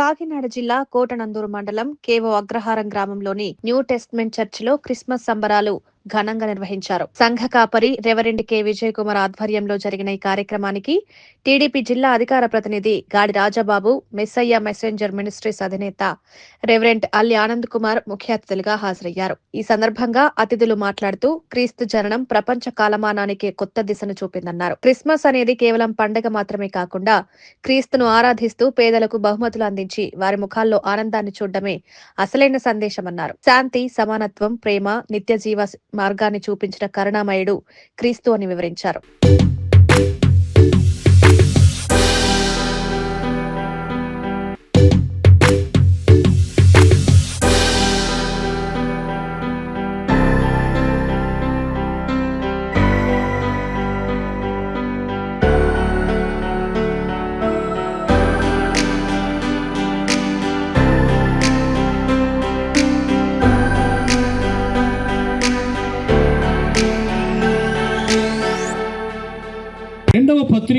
కాకినాడ జిల్లా కోటనందూరు మండలం కేవో అగ్రహారం గ్రామంలోని న్యూ టెస్ట్మెంట్ చర్చిలో క్రిస్మస్ సంబరాలు. ఘనంగా నిర్వహించారు. సంఘ కాపరి రెవరెండ్ కె. విజయ్ కుమార్ ఆధ్వర్యంలో జరిగిన ఈ కార్యక్రమానికి టీడీపీ జిల్లా అధికార ప్రతినిధి Gadi Rajababu messiah messenger ministries అధినేత రెవరెంట్ అల్లి ఆనంద్ కుమార్ ముఖ్య అతిథులుగా హాజరయ్యారు. ఈ సందర్భంగా అతిథులు మాట్లాడుతూ క్రీస్తు జననం ప్రపంచ కాలమానానికి కొత్త దిశను చూపిందన్నారు. క్రిస్మస్ అనేది కేవలం పండగ మాత్రమే కాకుండా క్రీస్తును ఆరాధిస్తూ పేదలకు బహుమతులు అందించి వారి ముఖాల్లో ఆనందాన్ని చూడడమే అసలైన సందేశమన్నారు. శాంతి సమానత్వం ప్రేమ నిత్య జీవ మార్గాన్ని చూపించిన కరుణామయుడు క్రీస్తు అని వివరించారు.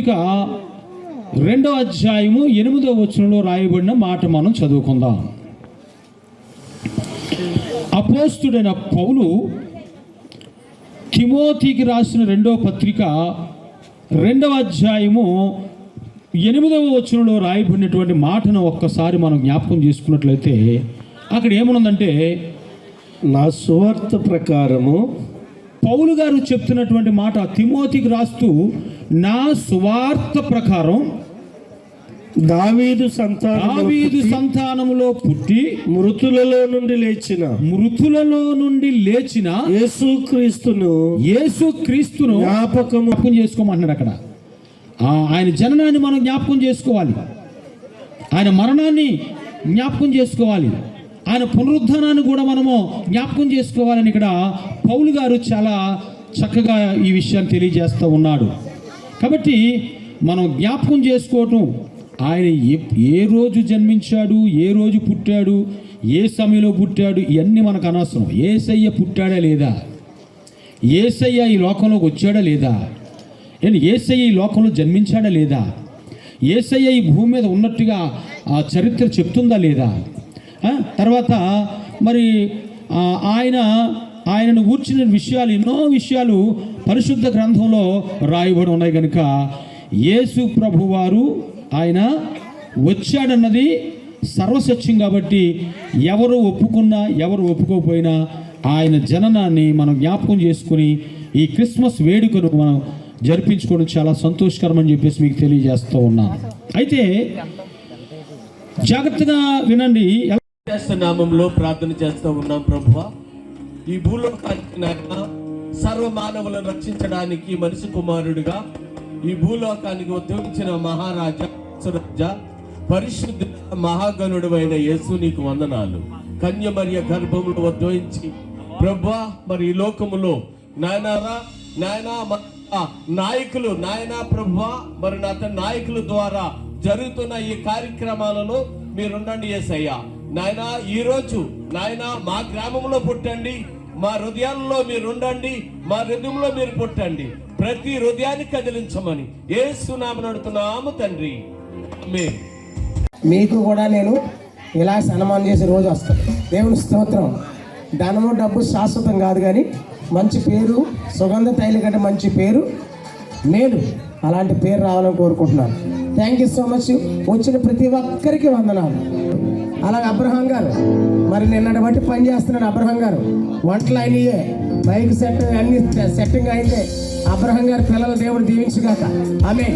పత్రిక రెండవ అధ్యాయము ఎనిమిదవ వచనంలో రాయబడిన మాట మనం చదువుకుందాం. అపోస్తుడైన పౌలు తిమోతికి రాసిన రెండో పత్రిక రెండవ అధ్యాయము ఎనిమిదవ వచనంలో రాయబడినటువంటి మాటను ఒక్కసారి మనం జ్ఞాపకం చేసుకున్నట్లయితే అక్కడ ఏమనుందంటే నా సువార్త ప్రకారము పౌలు గారు చెప్తున్నటువంటి మాట తిమోతికి రాస్తూ నా సువార్త ప్రకారం దావీదు సంతానము దావీదు సంతానములో పుట్టి మృతులలో నుండి లేచిన మృతులలో నుండి లేచిన యేసుక్రీస్తును యేసు క్రీస్తును జ్ఞాపకము జ్ఞాపకం చేసుకోమంటున్నాడు అక్కడ. ఆయన జననాన్ని మనం జ్ఞాపకం చేసుకోవాలి. ఆయన మరణాన్ని జ్ఞాపకం చేసుకోవాలి. ఆయన పునరుద్ధానాన్ని కూడా మనము జ్ఞాపకం చేసుకోవాలని ఇక్కడ పౌలు గారు చాలా చక్కగా ఈ విషయాన్ని తెలియజేస్తూ ఉన్నాడు. కాబట్టి మనం జ్ఞాపకం చేసుకోవటం ఆయన ఏ- ఏ రోజు జన్మించాడు ఏ రోజు పుట్టాడు ఏ సమయంలో పుట్టాడు ఇవన్నీ మనకు అనవసరం. ఏసయ్య పుట్టాడా లేదా? ఏసయ్య ఈ లోకంలోకి వచ్చాడా లేదా? నేను ఏసయ్య ఈ లోకంలో జన్మించాడా లేదా? ఏసయ్య ఈ భూమి మీద ఉన్నట్టుగా ఆ చరిత్ర చెప్తుందా లేదా? తర్వాత మరి ఆయన ఆయనను ఊర్చిన విషయాలు ఎన్నో విషయాలు పరిశుద్ధ గ్రంథంలో రాయబడి ఉన్నాయి కనుక యేసు ప్రభువారు ఆయన వచ్చాడన్నది సర్వసత్యం కాబట్టి ఎవరు ఒప్పుకున్నా ఎవరు ఒప్పుకోకపోయినా ఆయన జననాన్ని మనం జ్ఞాపకం చేసుకుని ఈ క్రిస్మస్ వేడుకను మనం జరిపించుకోవడం చాలా సంతోషకరం అని చెప్పేసి మీకు తెలియజేస్తూ ఉన్నాను అయితే జాగ్రత్తగా వినండి. నామంలో ప్రార్థన చేస్తూ ఉన్నాం ప్రభు ఈ భూలోకానికి నాయన సర్వ మానవులను రక్షించడానికి మనిషి కుమారుడిగా ఈ భూలోకానికి ఉద్యోగించిన మహారాజా పరిశుద్ధ మహాగణుడు అయిన యేసు నీకు వందనాలు. కన్యమర్య గర్భములు ఉద్భవించి ప్రభా మరి ఈ లోకములో నాయనారా నాయనా నాయకులు నాయనా ప్రభా మరి నా నాయకుల ద్వారా జరుగుతున్న ఈ కార్యక్రమాలలో మీరుండండి ఏసయ్యా నాయనా ఈరోజు నాయన నాయనా మా గ్రామంలో పుట్టండి. మా హృదయాల్లో మీరు ఉండండి. మా హృదయంలో మీరు పుట్టండి. ప్రతి హృదయాన్ని కదిలించమని ఏ ఏసునామని అడుగుతున్నాము తండ్రి. మీకు కూడా నేను ఇలా సన్మానం చేసే రోజు వస్తాను. దేవుని స్తోత్రం. ధనము డబ్బు శాశ్వతం కాదు కానీ మంచి పేరు సుగంధ తైలి కంటే మంచి పేరు. నేను అలాంటి పేరు రావాలని కోరుకుంటున్నాను. థ్యాంక్ యూ సో మచ్ వచ్చిన ప్రతి ఒక్కరికి వందనాలు. అలాగే అబ్రహాం గారు. మరి నిన్నటి బట్టి పని చేస్తున్నాడు అబ్రహాం గారు. వంటలు అయినాయే. బైక్ సెట్ అన్ని సెట్టింగ్ అయితే అబ్రహాం గారి పిల్లలు దేవుడు దీవించుగాక. ఆమె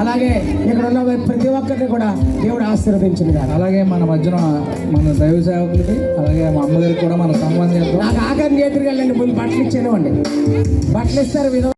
అలాగే ఇక్కడ ఉన్న ప్రతి ఒక్కరిని కూడా దేవుడు ఆశీర్వదించింది కాదు అలాగే మన మధ్యన మన దైవ సేవకులకి అలాగే మా అమ్మగారికి కూడా మన సంబంధం నాకు ఆఖరి చేతికి వెళ్ళండి బట్టలు ఇచ్చేనివ్వండి. బట్టలు ఇస్తారు